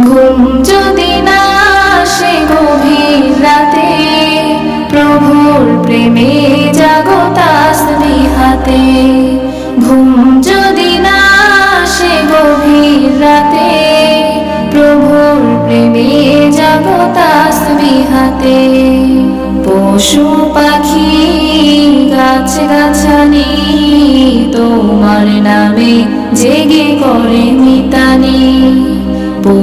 ঘুম যদি না আসে গভীর রাতে, প্রভুর প্রেমে জাগো তাসবি হাতে ঘুম যদি না আসে গভীর রাতে, প্রভুর প্রেমে জাগো তাসবি হাতে পশু পাখি গাছ গাছানি তোমার নামে জেগে করে মিতানি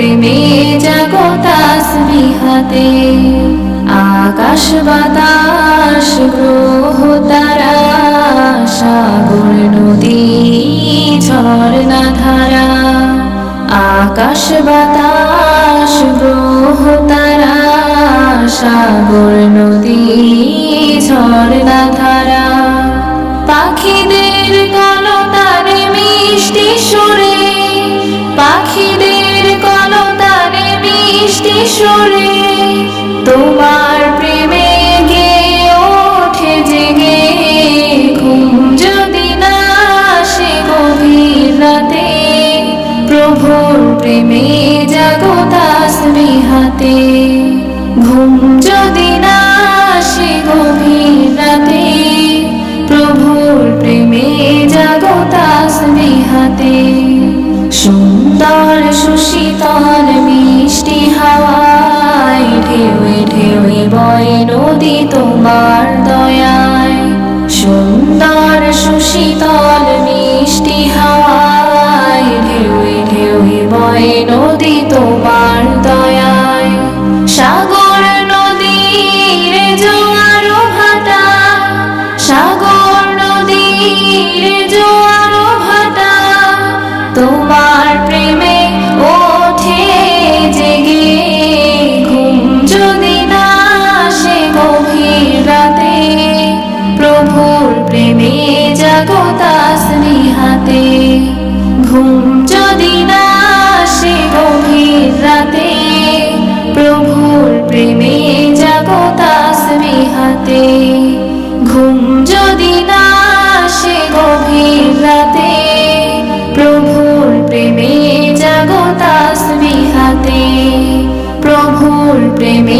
প্রেমে জাগো তাসবি হাতে আকাশ বাতাস, গ্রহ তারা, সাগর নদী, ঝর্ণা ধারা, আকাশ বাতাস, গ্রহ তারা, সাগর নদী, ঝর্ণা তোমার প্রেমে গে ওঠে ঘুম যদি না আসে গভীর রাতে, প্রভুর প্রেমে জাগো তাসবি হাতে ঘুম যদি আসে গভীর রাতে, প্রভুর প্রেমে জাগো তাসবি হাতে সুন্দর সুশীতল বয় নদী তোমার দয়ায়। সুন্দর সুশীতল মিষ্টি হাওয়ায়, ঢেউয়ে ঢেউয়ে বয় নদী তোমার দয়ায়। সাগর নদীর জোয়ার ভাটা, সাগর নদীর জোয়ার ভাটা, তোমার প্রেমে হাতে ঘুম যদি না আসে গভীর রাতে প্রভুর প্রেমে জাগো তাসবি প্রভুর প্রেমে